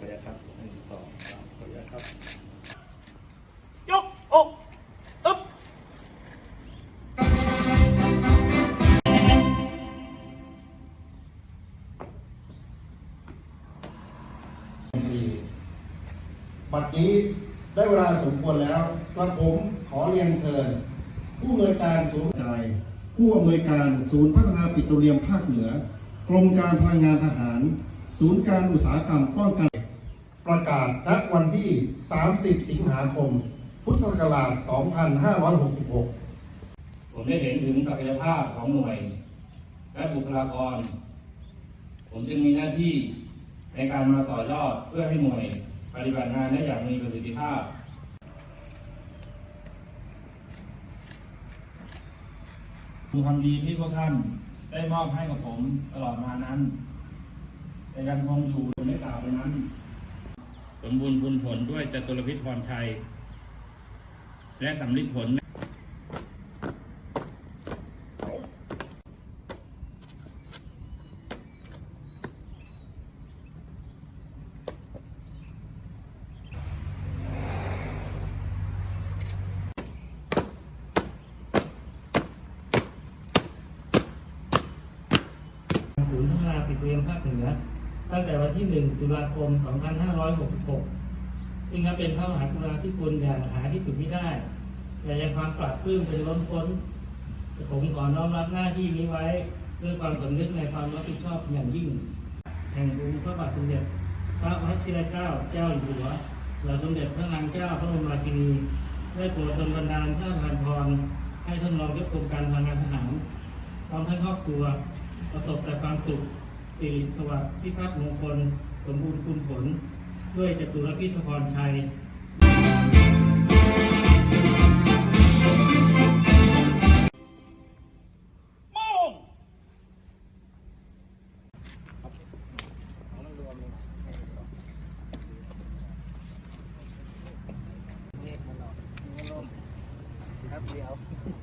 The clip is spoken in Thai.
ขออนุญาตครับหนึ่งสองสามขออนุญาตครับยกอกอึ๊บบัดนี้ได้เวลาสมควรแล้วกระผมขอเรียนเชิญ ผู้อำนวยการศูนย์ใหญ่ผู้อำนวยการศูนย์พัฒนาปิโตรเลียมภาคเหนือ กรมการพลังงานทหาร ศูนย์การอุตสาหกรรมป้องกัน ประกาศณวันที่ 30 สิงหาคม พุทธศักราช 2566 ผมได้เห็นถึงศักยภาพของหน่วย และบุคลากร ผมจึงมีหน้าที่ในการมาต่อยอดเพื่อให้หน่วยปฏิบัติงานได้อย่างมีประสิทธิภาพความดีที่พวกท่านได้มอบให้กับผมตลอดมานั้นแต่ยังคงอยู่ในกล่าวไปนั้น สมบูรณ์พูนผลด้วยจตุรพิษพรชัย และสำลิดผลศูนย์พัฒนาปิโตรเลียมภาคเหนือ ตั้งแต่วันที่ 1 ตุลาคม 2566 ซึ่งนับเป็นพระมหากรุณาธิคุณอย่างหาที่สุดไม่ได้แต่ยังความปราบปลื้มเป็นล้นพ้นผมขอน้อมรับหน้าที่นี้ไว้ด้วยความสำนึกในความรับผิดชอบอย่างยิ่ง แห่งองค์พระบาทสมเด็จพระวชิรเกล้าเจ้าอยู่หัวเราสมเด็จพระนางเจ้าพระบรมราชินี ได้โปรดดลบันดาลพระราทานพร ให้ท่านรองยกกรมการพลังงานทหารพร้อมทั้งครอบครัว ประสบแต่ความสุข สิริสวัสดิ์พิพัฒน์มงคล สมบูรณ์คุณผล ด้วยจตุรพิธพรชัยครับเดี๋ยว